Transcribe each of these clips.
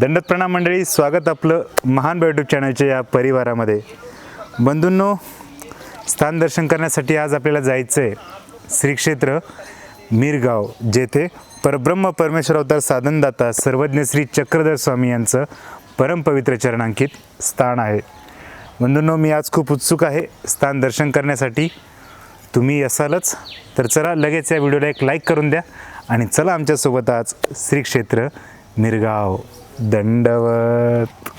दंडत प्रणाम मंडळी स्वागत आपलं महान यूट्यूब चॅनलच्या या परिवारामध्ये. बंधूंनो स्थान दर्शन करण्यासाठी आज आपल्याला जायचं आहे श्रीक्षेत्र मिरगाव जेथे परब्रह्म परमेश्वर अवतार साधनदाता सर्वज्ञ श्री चक्रधर स्वामी यांचं परमपवित्र चरणांकित स्थान आहे. बंधूंनो मी आज खूप उत्सुक आहे स्थान दर्शन करण्यासाठी. तुम्ही असालच तर चला लगेच या व्हिडिओला एक लाईक करून द्या आणि चला आमच्यासोबत आज श्रीक्षेत्र मिरगाव. दंडवत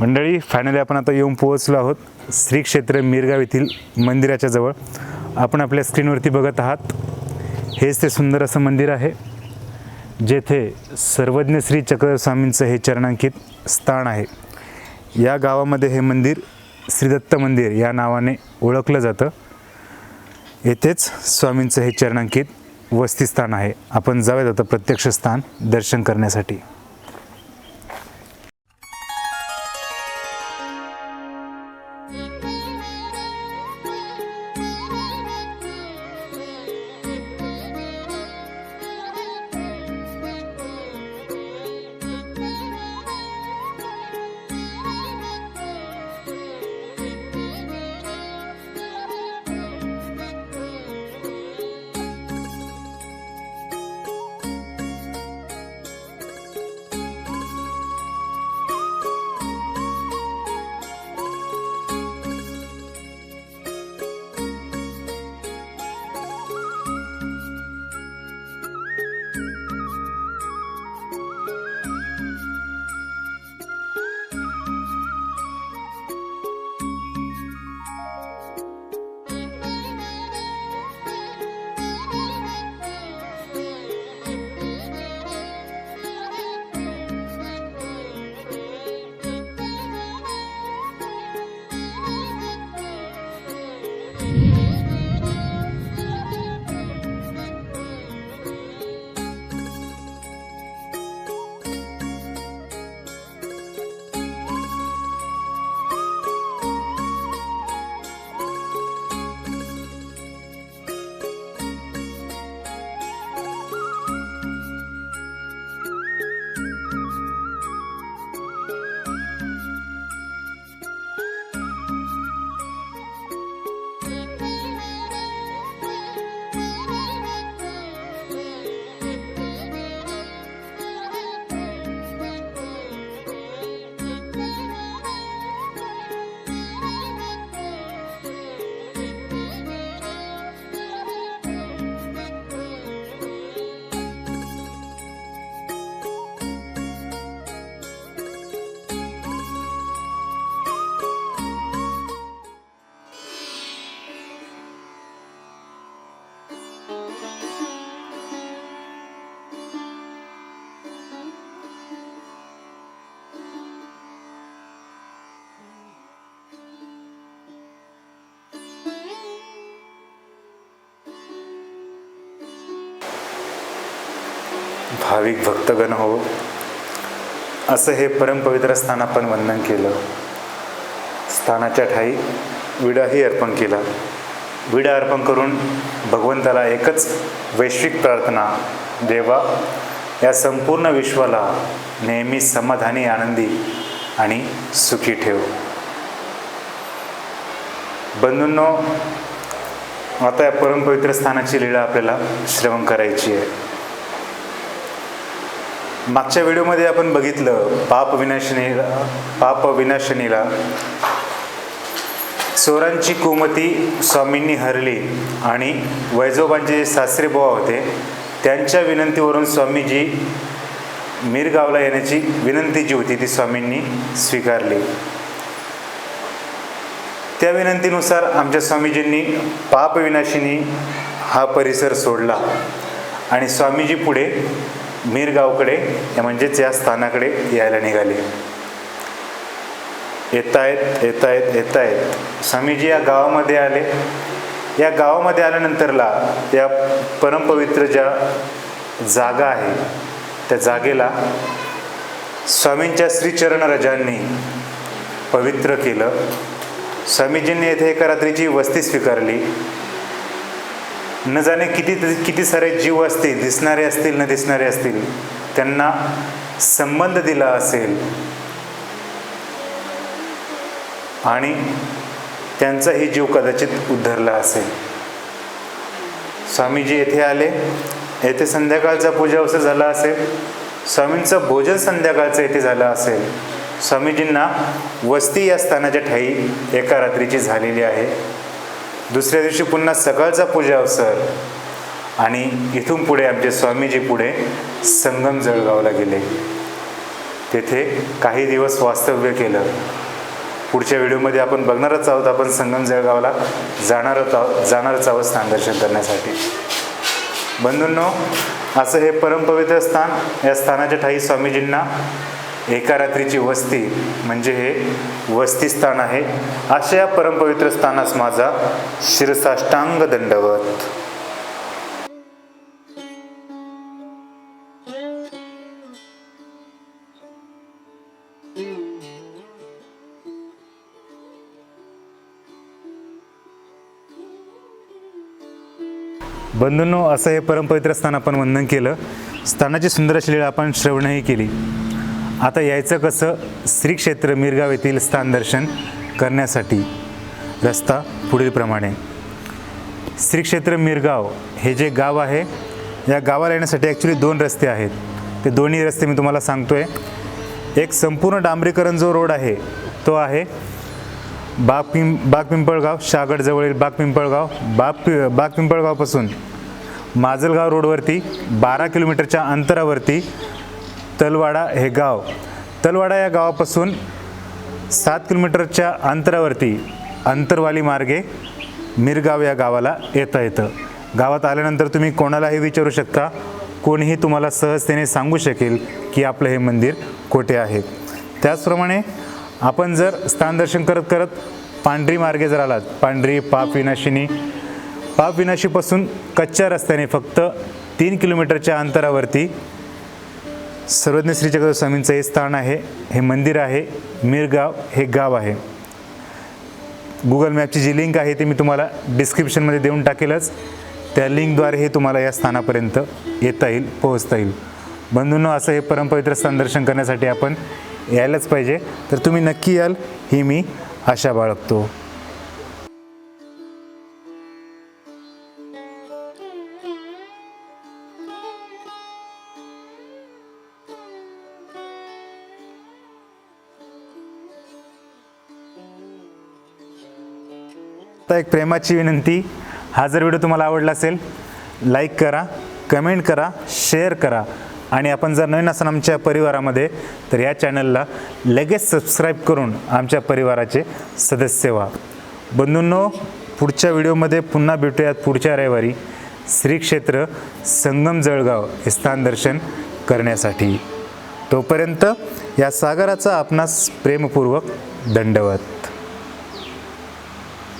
मंडळी फायनली आपण आता येऊन पोहोचलो आहोत श्री क्षेत्र मिरगाव येथील मंदिराच्या जवळ. आपण आपल्या स्क्रीनवरती बघत आहात. हेच ते सुंदर असं मंदिर आहे जेथे सर्वज्ञ श्री चक्रस्वामींचं हे चरणांकित स्थान आहे. या गावामध्ये हे मंदिर श्रीदत्त मंदिर या नावाने ओळखलं जातं. येथेच स्वामींचं हे चरणांकित वस्तीस्थान आहे. आपण जाऊयात आता प्रत्यक्ष स्थान दर्शन करण्यासाठी. भाविक भक्तगण हो. असं हे परमपवित्र स्थान आपण वंदन केलं. स्थानाच्या ठाई विडाही अर्पण केला. विडा अर्पण करून भगवंताला एकच वैश्विक प्रार्थना देवा या संपूर्ण विश्वाला नेहमी समाधानी आनंदी आणि सुखी ठेव. बंधूंनो आता या परमपवित्र स्थानाची लीळा आपल्याला श्रवण करायची आहे. मागच्या व्हिडिओमध्ये आपण बघितलं पाप विनाशनीला पाप विनाशनीला चोरांची कुमती स्वामींनी हरली आणि वैजोबांचे जे सासरे बुवा होते त्यांच्या विनंतीवरून स्वामीजी मिरगावला येण्याची विनंती जी होती ती स्वामींनी स्वीकारली. त्या विनंतीनुसार आमच्या स्वामीजींनी पापविनाशिनी हा परिसर सोडला आणि स्वामीजी पुढे मीरगावकडे या म्हणजेच या स्थानाकडे यायला निघाले. येत आहेत येत आहेत येत आहेत स्वामीजी या गावामध्ये आले. या गावामध्ये आल्यानंतरला या परमपवित्र ज्या जागा आहे त्या जागेला स्वामींच्या श्रीचरण रजांनी पवित्र केलं. स्वामीजींनी येथे एका रात्रीची वस्ती स्वीकारली. न जाणे किती किती सारे जीव असतील दिसणारे असतील न दिसणारे असतील त्यांना संबंध दिला असेल. आणि त्यांचाही जीव कदाचित उद्धरला असेल. स्वामीजी येथे आले. येथे संध्याकाळचा पूजा अवसर झाला असेल. स्वामींचं भोजन संध्याकाळचं येथे झालं असेल. स्वामीजींना वस्ती या स्थानाच्या ठाई एका रात्रीची झालेली आहे. दुसऱ्या दिवशी पुन्हा सकाळचा पूजा अवसर. आणि इथून पुढे आमचे स्वामीजी पुढे संगम जळगावला गेले. तेथे काही दिवस वास्तव्य केलं. पुढच्या व्हिडिओमध्ये आपण बघणारच आहोत आपण संगम जळगावला जाणारच आहोत जाणारच आहोत स्थान दर्शन करण्यासाठी. बंधूंनो असं हे परमपवित्र स्थान या स्थानाच्या ठाई स्वामीजींना एका रात्रीची वस्ती म्हणजे हे वस्तीस्थान आहे. अशा या परमपवित्र स्थानास माझा शिरसाष्टांग दंडवत. बंधूंनो असं हे परमपवित्र स्थान आपण वंदन केलं. स्थानाची सुंदर अशी लीळा आपण श्रवणही केली. आता यायचं कसं? श्री क्षेत्र मिरगाव येथील स्थान दर्शन करण्यासाठी रस्ता पुढीलप्रमाणे. श्री क्षेत्र मिरगाव हे जे गाव आहे या गावाला येण्यासाठी ॲक्च्युली दोन रस्ते आहेत. ते दोन्ही रस्ते मी तुम्हाला सांगतो आहे एक संपूर्ण डांबरीकरण जो रोड आहे तो आहे बाग पिं बाग पिंपळगाव शागडजवळील बाग पिंपळगाव बाग पि बाग पिंपळगावपासून माजलगाव रोडवरती बारा किलोमीटरच्या अंतरावरती तलवाडा हे गाव. तलवाडा या गावापासून सात किलोमीटरच्या अंतरावरती अंतरवाली मार्गे मिरगाव या गावाला येता येतं. गावात आल्यानंतर तुम्ही कोणालाही विचारू शकता. कोणीही तुम्हाला सहजतेने सांगू शकेल की आपलं हे मंदिर कोठे आहे. त्याचप्रमाणे आपण जर स्थानदर्शन करत करत पांढरी मार्गे जर आलात पांढरी पाप विनाशिनी पाप विनाशीपासून कच्च्या रस्त्याने फक्त तीन किलोमीटरच्या अंतरावरती सर्वज्ञ श्री जगत स्वामींचं हे स्थान आहे हे मंदिर आहे मिरगाव हे गाव आहे. गुगल मॅपची जी लिंक आहे ती मी तुम्हाला डिस्क्रिप्शनमध्ये देऊन टाकेलच. त्या लिंकद्वारे हे तुम्हाला या स्थानापर्यंत येता येईल पोहोचता येईल. बंधूंनो असं हे परमपवित्र स्थान दर्शन करण्यासाठी आपण यायलाच पाहिजे. तर तुम्ही नक्की याल ही मी आशा बाळगतो. आता एक प्रेमाची विनंती. हा जर व्हिडिओ तुम्हाला आवडला असेल लाईक करा कमेंट करा शेअर करा. आणि आपण जर नवीन असाल आमच्या परिवारामध्ये तर या चॅनलला लगेच सबस्क्राईब करून आमच्या परिवाराचे सदस्य व्हा. बंधूंनो पुढच्या व्हिडिओमध्ये पुन्हा भेटूयात पुढच्या रविवारी. श्री क्षेत्र संगम जळगाव हे स्थान दर्शन करण्यासाठी. तोपर्यंत या सागराचा आपणास प्रेमपूर्वक दंडवत.